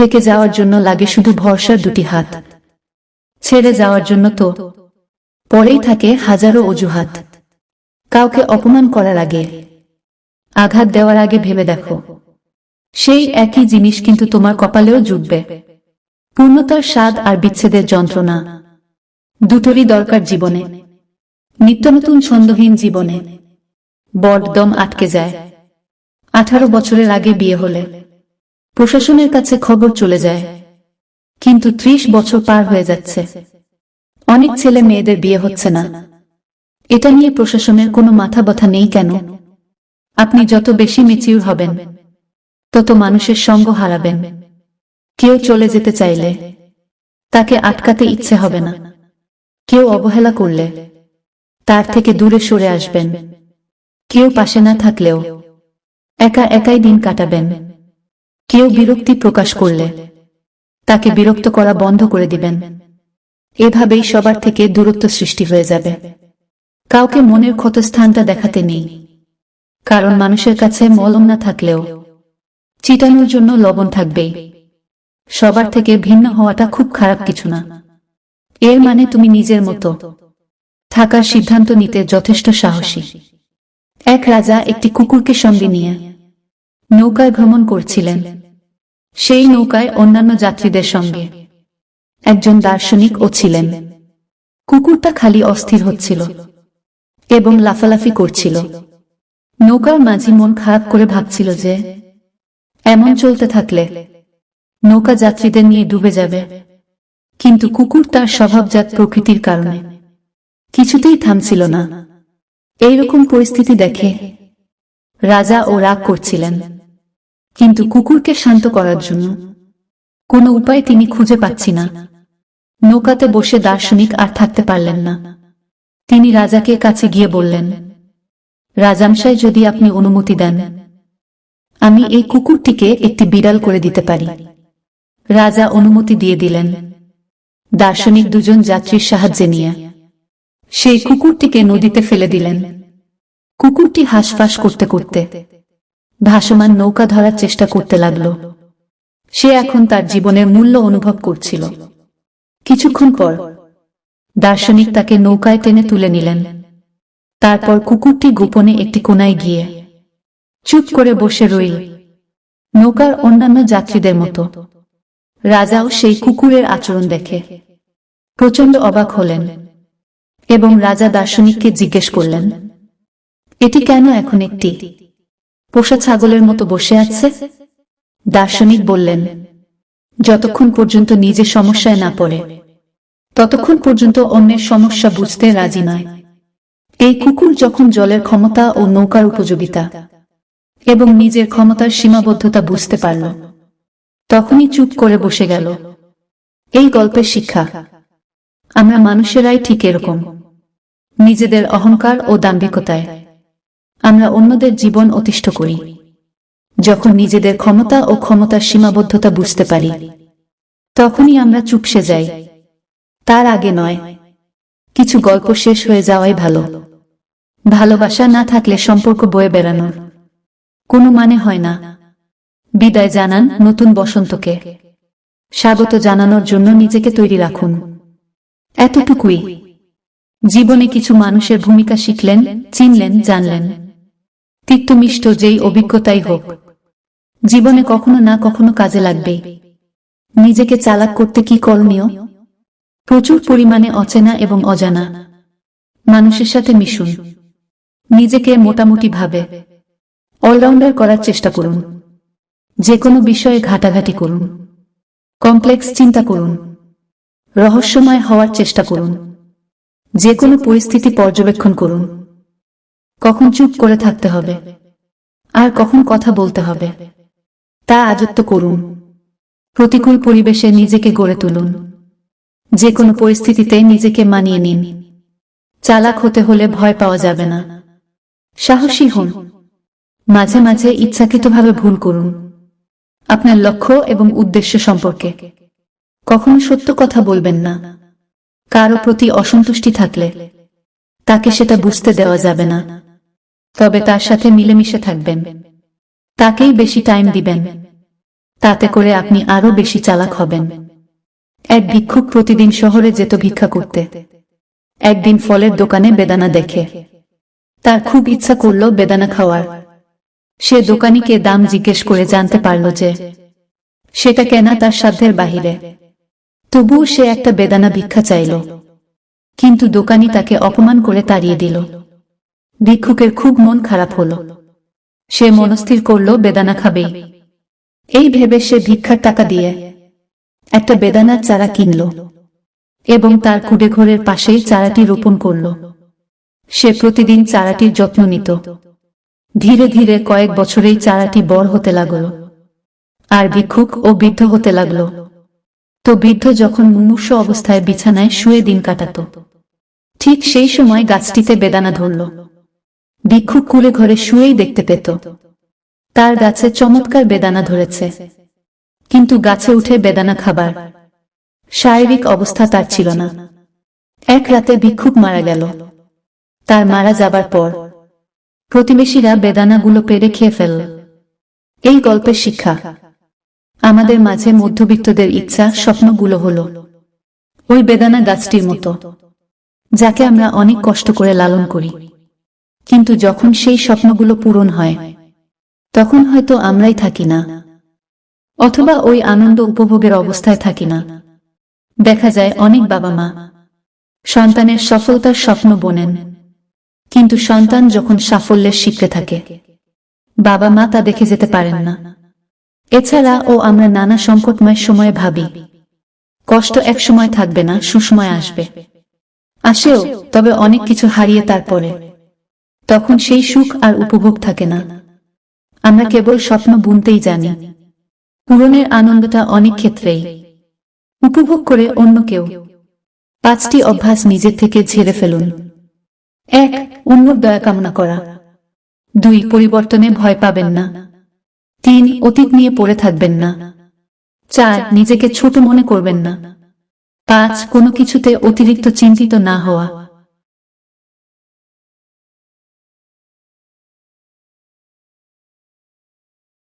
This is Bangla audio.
থেকে যাওয়ার জন্য লাগে শুধু ভরসার দুটি হাত। ছেড়ে যাওয়ার জন্য তো পরেই থাকে হাজারো অজুহাত। কাউকে অপমান করার আগে, আঘাত দেওয়ার আগে ভেবে দেখো। সেই একই জিনিস কিন্তু তোমার কপালেও জুটবে। পূর্ণতার স্বাদ আর বিচ্ছেদের যন্ত্রণা দুটোরই দরকার জীবনে। নিত্য নতুন ছন্দহীন জীবনে। বডদম আটকে যায়। আঠারো বছরের আগে বিয়ে হলে। প্রশাসনের কাছে খবর চলে যায়। কিন্তু ত্রিশ বছর পার হয়ে যাচ্ছে। অনেক ছেলে মেয়েদের বিয়ে হচ্ছে না। এটা নিয়ে প্রশাসনের কোনো মাথা ব্যথা নেই কেন? আপনি যত বেশি মেচিউর হবেন, তত মানুষের সঙ্গ হারাবেন। কেউ চলে যেতে চাইলে তাকে আটকাতে ইচ্ছে হবে না। কেউ অবহেলা করলে তার থেকে দূরে সরে আসবেন। কেউ পাশে না থাকলেও একা একাই দিন কাটাবেন। কেউ বিরক্তি প্রকাশ করলে, তাকে বিরক্ত করা বন্ধ করে দিবেন। এভাবেই সবার থেকে দূরত্ব সৃষ্টি হয়ে যাবে। কাউকে মনের ক্ষতস্থানটা দেখাতে নেই। কারণ মানুষের কাছে মলম না থাকলেও চিটানোর জন্য লবণ থাকবেই সবার থেকে ভিন্ন হওয়াটা খুব খারাপ কিছু না। এর মানে তুমি নিজের মতো থাকার সিদ্ধান্ত নিতে যথেষ্ট সাহসী। এক রাজা একটি কুকুরকে সঙ্গে নিয়ে নৌকায় ভ্রমণ করছিলেন। সেই নৌকায় অন্যান্য যাত্রীদের সঙ্গে। একজন দার্শনিক ও ছিলেন। কুকুরটা খালি অস্থির হচ্ছিল এবং লাফালাফি করছিল। নৌকার মাঝি মন খারাপ করে ভাবছিল যে, এমন চলতে থাকলে নৌকা যাত্রীদের নিয়ে ডুবে যাবে। কিন্তু কুকুর তার স্বভাবজাত প্রকৃতির কারণে কিছুতেই থামছিল না। এইরকম পরিস্থিতি দেখে রাজা ও রাগ করছিলেন। কিন্তু কুকুরকে শান্ত করার জন্য কোনো উপায় তিনি খুঁজে পাচ্ছি না। নৌকাতে বসে দার্শনিক আর থাকতে পারলেন না। তিনি রাজাকে কাছে গিয়ে বললেন, রাজামশাই, যদি আপনি অনুমতি দেন, আমি এই কুকুরটিকে একটি বিড়াল করে দিতে পারি। রাজা অনুমতি দিয়ে দিলেন। দার্শনিক দুজন যাত্রীর সাহায্যে নিয়ে সেই কুকুরটিকে নদীতে ফেলে দিলেন। কুকুরটি হাঁসফাঁস করতে করতে ভাসমান নৌকা ধরার চেষ্টা করতে লাগল। সে এখন তার জীবনের মূল্য অনুভব করছিল। কিছুক্ষণ পর, দার্শনিক তাকে নৌকায় টেনে তুলে নিলেন। তারপর কুকুরটি গোপনে একটি কোনায় গিয়ে চুপ করে বসে রইল, নৌকার অন্যান্য যাত্রীদের মতো। রাজাও সেই কুকুরের আচরণ দেখে প্রচণ্ড অবাক হলেন এবং রাজা দার্শনিককে জিজ্ঞেস করলেন, এটি কেন এখন একটি? পোষা ছাগলের মতো বসে আছে? দার্শনিক বললেন, যতক্ষণ পর্যন্ত নিজে সমস্যায় না পড়ে, ততক্ষণ পর্যন্ত অন্যের সমস্যা বুঝতে রাজি নয়। এই কুকুর যখন জলের ক্ষমতা ও নৌকার উপযোগিতা এবং নিজের ক্ষমতার সীমাবদ্ধতা বুঝতে পারল, তখনই চুপ করে বসে গেল। এই গল্পের শিক্ষা, আমরা মানুষেরাই ঠিক এরকম। নিজেদের অহংকার ও দাম্ভিকতায়। আমরা অন্যদের জীবন অতিষ্ঠ করি। যখন নিজেদের ক্ষমতা ও ক্ষমতার সীমাবদ্ধতা বুঝতে পারি, তখনই আমরা চুপসে যাই। তার আগে নয়, কিছু গল্প শেষ হয়ে যাওয়াই ভালো। ভালোবাসা না থাকলে সম্পর্ক বয়ে বেড়ানোর কোনো মানে হয় না। বিদায় জানান নতুন বসন্তকে। স্বাগত জানানোর জন্য নিজেকে তৈরি রাখুন। এতটুকুই। জীবনে কিছু মানুষের ভূমিকা শিখলেন, চিনলেন, জানলেন। তিক্তমিষ্ট যেই অভিজ্ঞতাই হোক, জীবনে কখনো না কখনো কাজে লাগবে। নিজেকে চালাক করতে কি করণীয়? প্রচুর পরিমাণে অচেনা এবং অজানা। মানুষের সাথে মিশুন। নিজেকে মোটামুটি ভাবে। অলরাউন্ডার করার চেষ্টা করুন। যে কোনো বিষয়ে ঘাটাঘাটি করুন। কমপ্লেক্স চিন্তা করুন। রহস্যময় হওয়ার চেষ্টা করুন। যে কোনো পরিস্থিতি পর্যবেক্ষণ করুন। কখন চুপ করে থাকতে হবে? আর কখন কথা বলতে হবে? তা আযত্ত করুন। প্রতিকূল পরিবেশে নিজেকে গড়ে তুলুন। যে কোনো পরিস্থিতিতে নিজেকে মানিয়ে নিন। চালাক হতে হলে ভয় পাওয়া যাবে না। সাহসী হন। মাঝে মাঝে ইচ্ছাকৃতভাবে ভুল করুন। আপনার লক্ষ্য এবং উদ্দেশ্য সম্পর্কে। কখনো সত্য কথা বলবেন না। কারও প্রতি অসন্তুষ্টি থাকলে তাকে সেটা বুঝতে দেওয়া যাবে না। তবে তার সাথে মিলেমিশে থাকবেন। তাকেই বেশি টাইম দিবেন। তাতে করে আপনি আরও বেশি চালাক হবেন। এক ভিক্ষুক প্রতিদিন শহরে যেত ভিক্ষা করতে। একদিন ফলের দোকানে বেদানা দেখে। তার খুব ইচ্ছা করল বেদানা খাওয়ার। সে দোকানিকে দাম জিজ্ঞেস করে জানতে পারল যে সেটা কেনা তার সাধ্যের বাহিরে। তবুও সে একটা বেদানা ভিক্ষা চাইল। কিন্তু দোকানি তাকে অপমান করে তাড়িয়ে দিল। ভিক্ষুকের খুব মন খারাপ হল। সে মনস্থির করল, বেদানা খাবেই এই ভেবে সে ভিক্ষার টাকা দিয়ে একটা বেদানার চারা কিনল এবং তার কুড়ে ঘরের পাশেই চারাটি রোপণ করল। সে প্রতিদিন চারাটির যত্ন নিত। ধীরে ধীরে কয়েক বছরেই চারাটি বড় হতে লাগল আর ভিক্ষুক ও বৃদ্ধ হতে লাগল। তো বৃদ্ধ যখন মুমূর্ষ অবস্থায় বিছানায় শুয়ে দিন কাটাত, ঠিক সেই সময় গাছটিতে বেদানা ধরল। ভিক্ষুক কুলে ঘরে শুয়েই দেখতে পেত। তার গাছে চমৎকার বেদানা ধরেছে। কিন্তু গাছে উঠে বেদানা খাবার। শারীরিক অবস্থা তার ছিল না। এক রাতে ভিক্ষুক মারা গেল। তার মারা যাবার পর প্রতিবেশীরা বেদানাগুলো পেরে খেয়ে ফেলল এই গল্পের শিক্ষা। আমাদের মাঝে মধ্যবিত্তদের ইচ্ছা, স্বপ্নগুলো হল ওই বেদানা গাছটির মতো, যাকে আমরা অনেক কষ্ট করে লালন করি। কিন্তু যখন সেই স্বপ্নগুলো পূরণ হয়, তখন হয়তো আমরাই থাকি না। অথবা ওই আনন্দ উপভোগের অবস্থায় থাকি না। দেখা যায় অনেক বাবা মা সন্তানের সফলতার স্বপ্ন বোনেন, কিন্তু সন্তান যখন সাফল্যের শিখতে থাকে বাবা মা তা দেখে যেতে পারেন না। এছাড়া ও আমরা নানা সংকটময় সময়ে ভাবি, কষ্ট এক সময় থাকবে না, সুসময় আসবে। আসেও তবে অনেক কিছু হারিয়ে তারপরে। তখন সেই সুখ আর উপভোগ থাকে না। আমরা কেবল স্বপ্ন বুনতেই জানি। পূরণের আনন্দটা অনেক ক্ষেত্রেই। উপভোগ করে অন্য কেউ। পাঁচটি অভ্যাস নিজের থেকে ঝেড়ে ফেলুন। এক, অন্যর দয়া কামনা করা। দুই, পরিবর্তনে ভয় পাবেন না। তিন, অতীত নিয়ে পড়ে থাকবেন না। চার, নিজেকে ছোট মনে করবেন না। পাঁচ, কোনো কিছুতে অতিরিক্ত চিন্তিত না হওয়া।